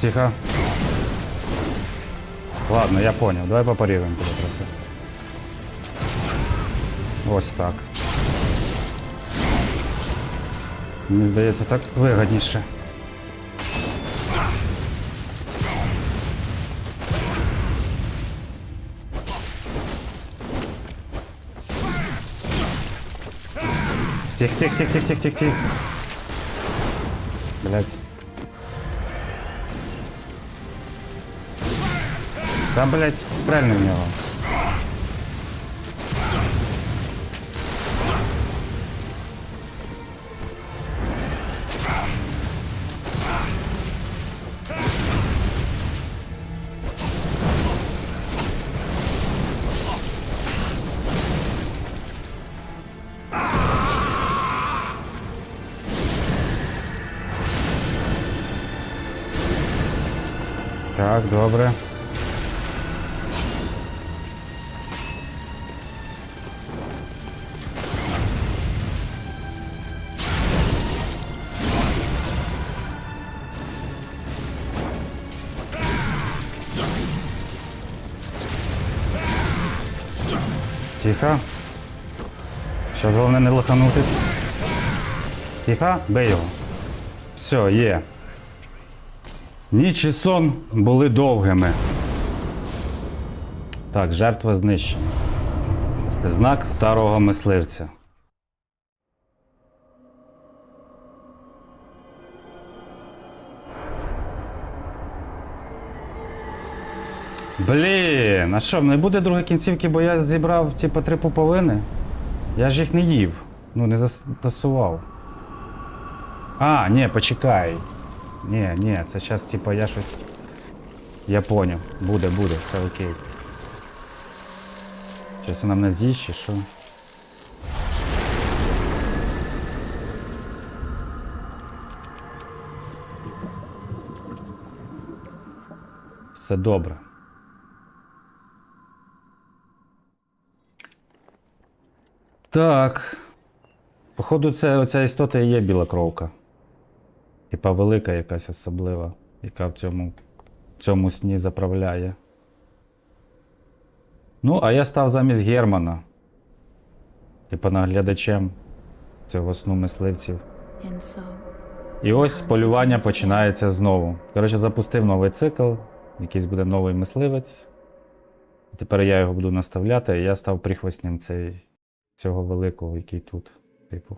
Тихо. Ладно, я понял. Давай попоріжемо тебе трохи. Ось так. Мені здається, так вигідніше. Тих, тих, тих, тих, тих, тих, тих. Блять. Та, блять, стрельни в нього. Так, добре. Тихо. Зараз головне не лоханутись. Тихо, бей його. Все, є. Ніч і сон були довгими. Так, жертва знищена. Знак старого мисливця. Блін, а що, не буде другої кінцівки, бо я зібрав типу три пуповини? Я ж їх не їв. Ну, не застосував. А, ні, почекай. Ні, ні, це зараз, типа, я щось. Я поняв. Буде, буде, все окей. Щось вона мене з'їсть чи що? Все добре. Так. Походу, це оця істота і є біла кровка. Типа велика якась особлива, яка в цьому, в цьому сні заправляє. Ну, а я став замість Германа. Типа наглядачем цього сну мисливців. І ось полювання починається знову. Коротше, запустив новий цикл, якийсь буде новий мисливець. Тепер я його буду наставляти, і я став прихвостнем цей, цього великого, який тут. Типу.